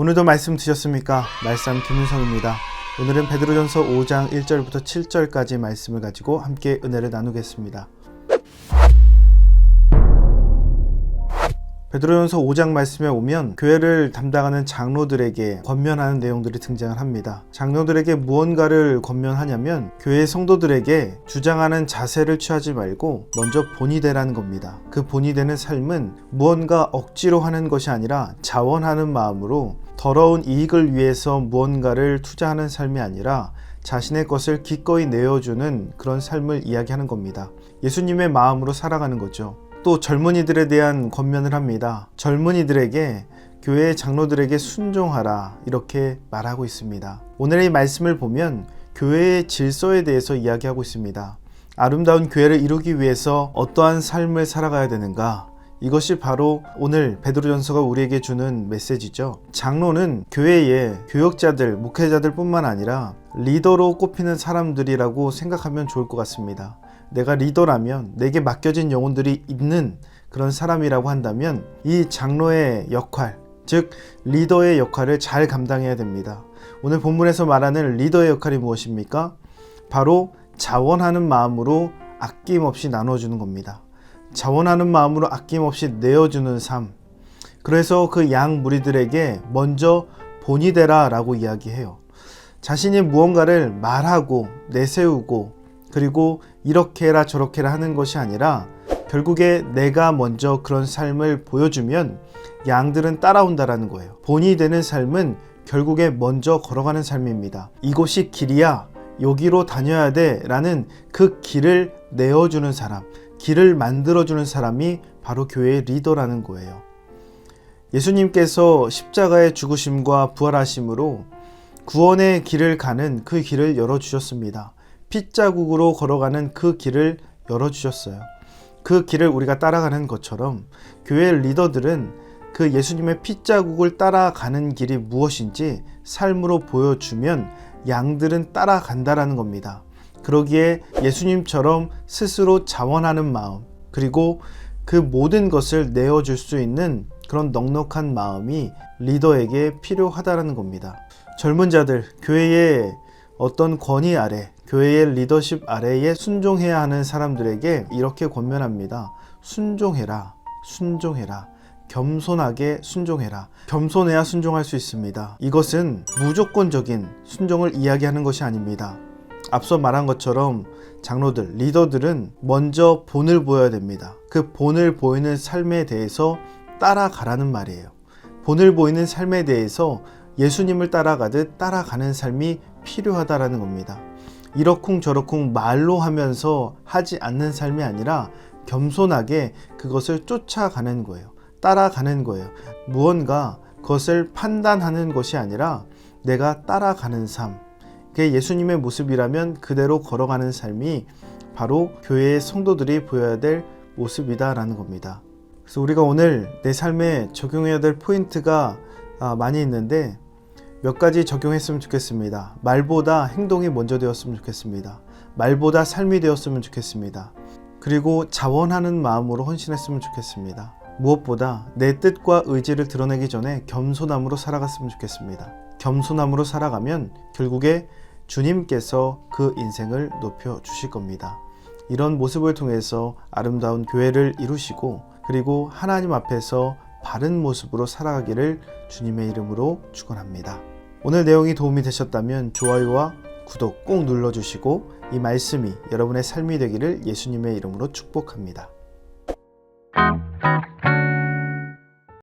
오늘도 말씀 드셨습니까? 말씀 김윤성입니다. 오늘은 베드로전서 5장 1절부터 7절까지 말씀을 가지고 함께 은혜를 나누겠습니다. 베드로전서 5장 말씀에 오면 교회를 담당하는 장로들에게 권면하는 내용들이 등장을 합니다. 장로들에게 무언가를 권면하냐면 교회 성도들에게 주장하는 자세를 취하지 말고 먼저 본이 되라는 겁니다. 그 본이 되는 삶은 무언가 억지로 하는 것이 아니라 자원하는 마음으로 더러운 이익을 위해서 무언가를 투자하는 삶이 아니라 자신의 것을 기꺼이 내어주는 그런 삶을 이야기하는 겁니다. 예수님의 마음으로 살아가는 거죠. 또 젊은이들에 대한 권면을 합니다. 젊은이들에게 교회 장로들에게 순종하라 이렇게 말하고 있습니다. 오늘의 말씀을 보면 교회의 질서에 대해서 이야기하고 있습니다. 아름다운 교회를 이루기 위해서 어떠한 삶을 살아가야 되는가? 이것이 바로 오늘 베드로전서가 우리에게 주는 메시지죠. 장로는 교회의 교역자들, 목회자들뿐만 아니라 리더로 꼽히는 사람들이라고 생각하면 좋을 것 같습니다. 내가 리더라면 내게 맡겨진 영혼들이 있는 그런 사람이라고 한다면 이 장로의 역할, 즉 리더의 역할을 잘 감당해야 됩니다. 오늘 본문에서 말하는 리더의 역할이 무엇입니까? 바로 자원하는 마음으로 아낌없이 나눠주는 겁니다. 자원하는 마음으로 아낌없이 내어주는 삶. 그래서 그 양 무리들에게 먼저 본이 되라 라고 이야기해요. 자신이 무언가를 말하고 내세우고 그리고 이렇게 해라 저렇게 해라 하는 것이 아니라 결국에 내가 먼저 그런 삶을 보여주면 양들은 따라온다라는 거예요. 본이 되는 삶은 결국에 먼저 걸어가는 삶입니다. 이곳이 길이야. 여기로 다녀야 돼. 라는 그 길을 내어주는 사람, 길을 만들어주는 사람이 바로 교회의 리더라는 거예요. 예수님께서 십자가의 죽으심과 부활하심으로 구원의 길을 가는 그 길을 열어주셨습니다. 핏자국으로 걸어가는 그 길을 열어주셨어요. 그 길을 우리가 따라가는 것처럼 교회 리더들은 그 예수님의 핏자국을 따라가는 길이 무엇인지 삶으로 보여주면 양들은 따라간다라는 겁니다. 그러기에 예수님처럼 스스로 자원하는 마음, 그리고 그 모든 것을 내어줄 수 있는 그런 넉넉한 마음이 리더에게 필요하다라는 겁니다. 젊은 자들, 교회의 어떤 권위 아래, 교회의 리더십 아래에 순종해야 하는 사람들에게 이렇게 권면합니다. 순종해라. 순종해라. 겸손하게 순종해라. 겸손해야 순종할 수 있습니다. 이것은 무조건적인 순종을 이야기하는 것이 아닙니다. 앞서 말한 것처럼 장로들, 리더들은 먼저 본을 보여야 됩니다. 그 본을 보이는 삶에 대해서 따라가라는 말이에요. 본을 보이는 삶에 대해서 예수님을 따라가듯 따라가는 삶이 필요하다라는 겁니다. 이러쿵 저러쿵 말로 하면서 하지 않는 삶이 아니라 겸손하게 그것을 쫓아가는 거예요. 따라가는 거예요. 무언가 그것을 판단하는 것이 아니라 내가 따라가는 삶. 그게 예수님의 모습이라면 그대로 걸어가는 삶이 바로 교회의 성도들이 보여야 될 모습이다라는 겁니다. 그래서 우리가 오늘 내 삶에 적용해야 될 포인트가 아, 많이 있는데 몇 가지 적용했으면 좋겠습니다. 말보다 행동이 먼저 되었으면 좋겠습니다. 말보다 삶이 되었으면 좋겠습니다. 그리고 자원하는 마음으로 헌신했으면 좋겠습니다. 무엇보다 내 뜻과 의지를 드러내기 전에 겸손함으로 살아갔으면 좋겠습니다. 겸손함으로 살아가면 결국에 주님께서 그 인생을 높여 주실 겁니다. 이런 모습을 통해서 아름다운 교회를 이루시고 그리고 하나님 앞에서 바른 모습으로 살아가기를 주님의 이름으로 축원합니다. 오늘 내용이 도움이 되셨다면 좋아요와 구독 꼭 눌러주시고 이 말씀이 여러분의 삶이 되기를 예수님의 이름으로 축복합니다.